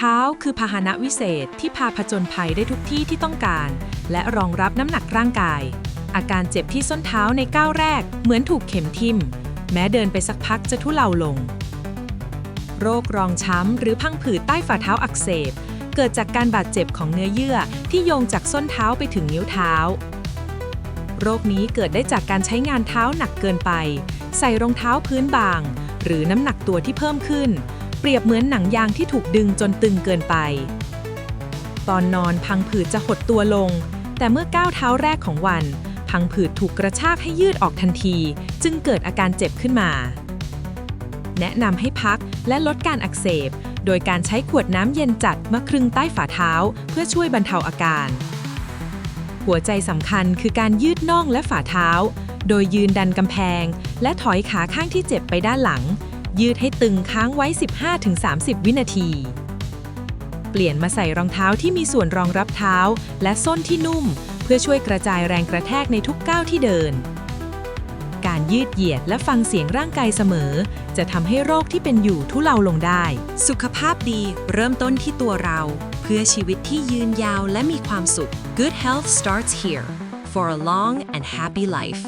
เท้าคือพาหนะวิเศษที่พาผจญภัยได้ทุกที่ที่ต้องการ และรองรับน้ำหนักร่างกาย อาการเจ็บที่ส้นเท้าในก้าวแรก เหมือนถูกเข็มทิ่ม แม้เดินไปสักพักจะทุเลาลง โรครองช้ำหรือพังผืดใต้ฝ่าเท้าอักเสบ เกิดจากการบาดเจ็บของเนื้อเยื่อที่โยงจากส้นเท้าไปถึงนิ้วเท้า โรคนี้เกิดได้จากการใช้งานเท้าหนักเกินไป ใส่รองเท้าพื้นบาง หรือน้ำหนักตัวที่เพิ่มขึ้น เปรียบเหมือนหนังยางที่ถูกดึงจนตึงเกินไป ตอนนอนพังผืดจะหดตัวลง แต่เมื่อก้าวเท้าแรกของวัน พังผืดถูกกระชากให้ยืดออกทันที จึงเกิดอาการเจ็บขึ้นมา แนะนำให้พักและลดการอักเสบ โดยการใช้ขวดน้ำเย็นจัดมาครึงใต้ฝ่าเท้าเพื่อช่วยบรรเทาอาการ หัวใจสำคัญคือการยืดน่องและฝ่าเท้า โดยยืนดันกำแพง และถอยขาข้างที่เจ็บไปด้านหลัง ยืดให้ตึงค้างไว้ 15-30 วินาที เปลี่ยนมาใส่รองเท้าที่มีส่วนรองรับเท้า และส้นที่นุ่ม เพื่อช่วยกระจายแรงกระแทกในทุกก้าวที่เดิน การยืดเหยียดและฟังเสียงร่างกายเสมอ จะทำให้โรคที่เป็นอยู่ทุเลาลงได้ สุขภาพดีเริ่มต้นที่ตัวเรา เพื่อชีวิตที่ยืนยาวและมีความสุข Good health starts here for a long and happy life